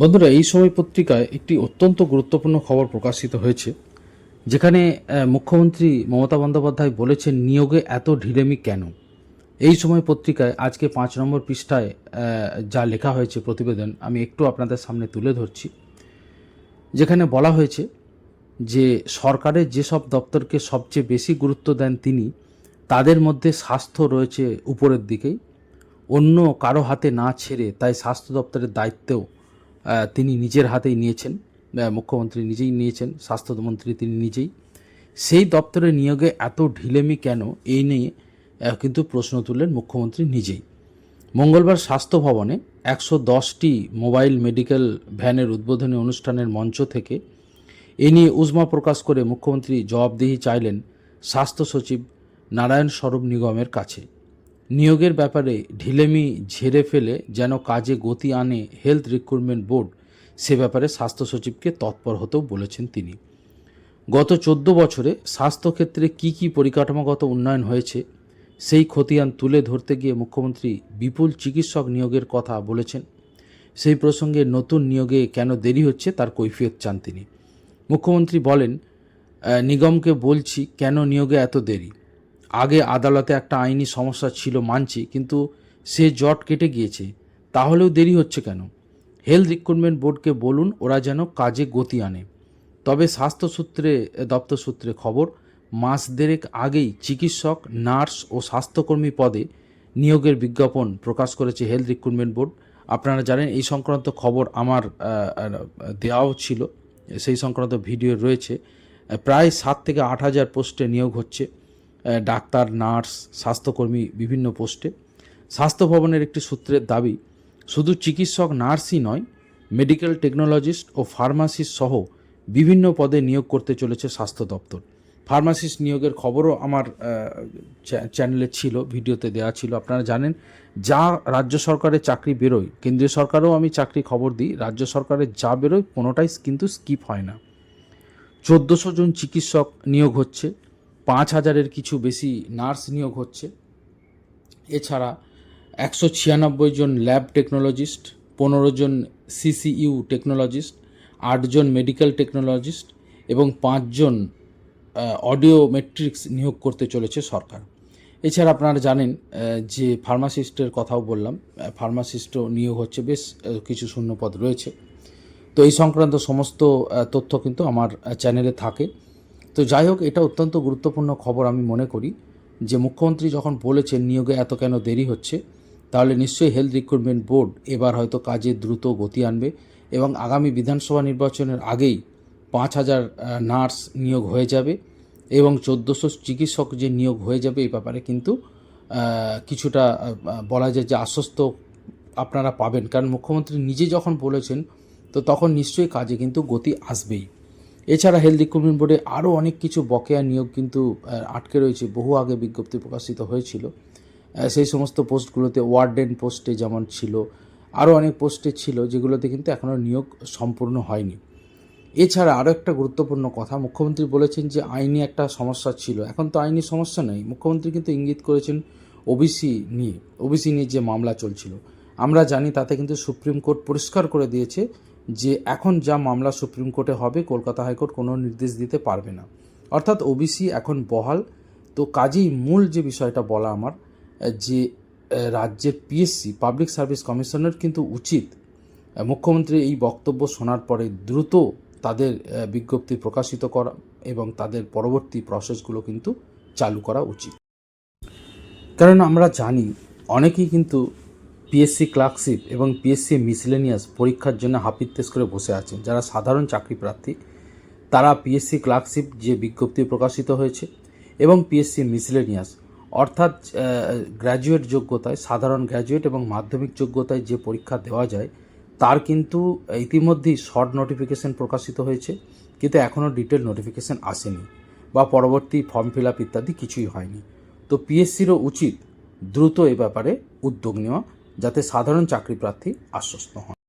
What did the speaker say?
বন্ধুরা, এই সময় পত্রিকায় একটি অত্যন্ত গুরুত্বপূর্ণ খবর প্রকাশিত হয়েছে, যেখানে মুখ্যমন্ত্রী মমতা বন্দ্যোপাধ্যায় বলেছেন, নিয়োগে এত ঢিলেমি কেন? এই সময় পত্রিকায় আজকে পাঁচ নম্বর পৃষ্ঠায় যা লেখা হয়েছে প্রতিবেদন, আমি একটু আপনাদের সামনে তুলে ধরছি। যেখানে বলা হয়েছে যে সরকারের যেসব দপ্তরকে সবচেয়ে বেশি গুরুত্ব দেন তিনি, তাদের মধ্যে স্বাস্থ্য রয়েছে উপরের দিকেই। অন্য কারও হাতে না ছেড়ে তাই স্বাস্থ্য দপ্তরের দায়িত্বেও তিনি নিজের হাতেই নিয়েছেন মুখ্যমন্ত্রী নিজেই নিয়েছেন, স্বাস্থ্যমন্ত্রী তিনি নিজেই। সেই দপ্তরে নিয়োগে এত ঢিলেমি কেন? এই নিয়ে কিন্তু প্রশ্ন তুললেন মুখ্যমন্ত্রী নিজেই। মঙ্গলবার স্বাস্থ্য ভবনে একশো দশটি মোবাইল মেডিকেল ভ্যানের উদ্বোধনী অনুষ্ঠানের মঞ্চ থেকে এ নিয়ে উজমা প্রকাশ করে মুখ্যমন্ত্রী জবাবদিহি চাইলেন স্বাস্থ্য সচিব নারায়ণ স্বরূপ নিগমের কাছে। নিয়োগের ব্যাপারে ঢিলেমি ঝেড়ে ফেলে যেন কাজে গতি আনে হেলথ রিক্রুটমেন্ট বোর্ড, সে ব্যাপারে স্বাস্থ্য সচিবকে তৎপর হতেও বলেছেন তিনি। গত চোদ্দ বছরে স্বাস্থ্যক্ষেত্রে কী কী পরিকাঠামোগত উন্নয়ন হয়েছে, সেই খতিয়ান তুলে ধরতে গিয়ে মুখ্যমন্ত্রী বিপুল চিকিৎসক নিয়োগের কথা বলেছেন। সেই প্রসঙ্গে নতুন নিয়োগে কেন দেরি হচ্ছে তার কৈফিয়ত চান তিনি। মুখ্যমন্ত্রী বলেন নিগমকে বলছি কেন নিয়োগে এত দেরি? আগে আদালতে একটা আইনি সমস্যা ছিল মানছি, কিন্তু সে জট কেটে গিয়েছে। তাহলেও দেরি হচ্ছে কেন? হেলথ রিক্রুটমেন্ট বোর্ডকে বলুন, ওরা যেন কাজে গতি আনে। তবে স্বাস্থ্য সূত্রে, দপ্তর সূত্রে খবর, মাস দেড়েক আগেই চিকিৎসক, নার্স ও স্বাস্থ্যকর্মী পদে নিয়োগের বিজ্ঞাপন প্রকাশ করেছে হেলথ রিক্রুটমেন্ট বোর্ড আপনারা জানেন, এই সংক্রান্ত খবর আমার দেওয়াও ছিল। সেই সংক্রান্ত ভিডিও রয়েছে। প্রায় সাত থেকে আট হাজার পোস্টে নিয়োগ হচ্ছে। ডাক্তার, নার্স, স্বাস্থ্যকর্মী বিভিন্ন পোস্টে। স্বাস্থ্য ভবনের একটি সূত্রের দাবি, শুধু চিকিৎসক, নার্সই নয়, মেডিকেল টেকনোলজিস্ট ও ফার্মাসিস্ট সহ বিভিন্ন পদে নিয়োগ করতে চলেছে স্বাস্থ্য দপ্তর। ফার্মাসিস্ট নিয়োগের খবরও আমার চ্যানেলে ছিল, ভিডিওতে দেওয়া ছিল। আপনারা জানেন, যা রাজ্য সরকারের চাকরি বেরোয়, কেন্দ্রীয় সরকারও আমি চাকরি খবর দিই, রাজ্য সরকারের যা বেরোয় কোনোটাই কিন্তু স্কিপ হয় না। চোদ্দোশো জন চিকিৎসক নিয়োগ হচ্ছে পাঁচ হাজারের কিছু বেশি নার্স নিয়োগ হচ্ছে। এছাড়া একশো ছিয়ানব্বই জন ল্যাব টেকনোলজিস্ট, পনেরো জন সিসিইউ টেকনোলজিস্ট আটজন মেডিকেল টেকনোলজিস্ট এবং পাঁচজন অডিও মেট্রিক্স নিয়োগ করতে চলেছে সরকার। এছাড়া আপনারা জানেন যে ফার্মাসিস্টের কথাও বললাম ফার্মাসিস্টও নিয়োগ হচ্ছে, বেশ কিছু শূন্যপদ রয়েছে। তো এই সংক্রান্ত সমস্ত তথ্য কিন্তু আমার চ্যানেলে থাকে। তো যাই হোক এটা অত্যন্ত গুরুত্বপূর্ণ খবর আমি মনে করি যে মুখ্যমন্ত্রী যখন বলেছেন নিয়োগে এত কেন দেরি হচ্ছে, তাহলে নিশ্চয়ই হেলথ রিক্রুটমেন্ট বোর্ড এবার হয়তো কাজে দ্রুত গতি আনবে এবং আগামী বিধানসভা নির্বাচনের আগেই পাঁচ হাজার নার্স নিয়োগ হয়ে যাবে এবং চোদ্দোশো চিকিৎসক যে নিয়োগ হয়ে যাবে এই ব্যাপারে কিন্তু কিছুটা বলা যায় যে আশ্বস্ত আপনারা পাবেন। কারণ মুখ্যমন্ত্রী নিজে যখন বলেছেন, তো তখন নিশ্চয়ই কাজে কিন্তু গতি আসবেই। এছাড়া হেলথ রিক্রুটমেন্ট বোর্ডে আরও অনেক কিছু বকেয়া নিয়োগ কিন্তু আটকে রয়েছে, বহু আগে বিজ্ঞপ্তি প্রকাশিত হয়েছিল। সেই সমস্ত পোস্টগুলোতে ওয়ার্ডেন পোস্টে যেমন ছিল, আরও অনেক পোস্টে ছিল, যেগুলোতে কিন্তু এখনও নিয়োগ সম্পূর্ণ হয়নি। এছাড়া আরও একটা গুরুত্বপূর্ণ কথা, মুখ্যমন্ত্রী বলেছেন যে আইনি একটা সমস্যা ছিল। এখন তো আইনি সমস্যা নেই, মুখ্যমন্ত্রী কিন্তু ইঙ্গিত করেছেন ওবিসি নিয়ে ওবিসি নিয়ে যে মামলা চলছিল। আমরা জানি তাতে কিন্তু সুপ্রিম কোর্ট পরিষ্কার করে দিয়েছে যে এখন যা মামলা সুপ্রিম কোর্টে হবে, কলকাতা হাইকোর্ট কোনো নির্দেশ দিতে পারবে না। অর্থাৎ ওবিসি এখন বহাল। তো কাজেই মূল যে বিষয়টা বলা আমার, যে রাজ্যের পিএসসি পাবলিক সার্ভিস কমিশনের কিন্তু উচিত মুখ্যমন্ত্রী এই বক্তব্য শোনার পরে দ্রুত তাদের বিজ্ঞপ্তি প্রকাশিত করা এবং তাদের পরবর্তী প্রসেসগুলো কিন্তু চালু করা উচিত। কারণ আমরা জানি, অনেকেই কিন্তু পিএসসি ক্লার্কশিপ এবং পিএসসি মিসলেনিয়াস পরীক্ষার জন্য হাপিত্তেস করে বসে আছেন, যারা সাধারণ চাকরি প্রার্থী। তারা পিএসসি ক্লার্কশিপ যে বিজ্ঞপ্তি প্রকাশিত হয়েছে এবং পিএসসি মিসলেনিয়াস অর্থাৎ গ্র্যাজুয়েট যোগ্যতায়, সাধারণ গ্র্যাজুয়েট এবং মাধ্যমিক যোগ্যতায় যে পরীক্ষা দেওয়া যায়, তার কিন্তু ইতিমধ্যেই শর্ট নোটিফিকেশন প্রকাশিত হয়েছে, কিন্তু এখনও ডিটেল নোটিফিকেশন আসেনি বা পরবর্তী ফর্ম ফিল আপ ইত্যাদি কিছুই হয়নি। তো পিএসসিরও উচিত দ্রুত এ ব্যাপারে উদ্যোগ নেওয়া যাতে সাধারণ চাকরি প্রার্থী আশ্বস্ত হন।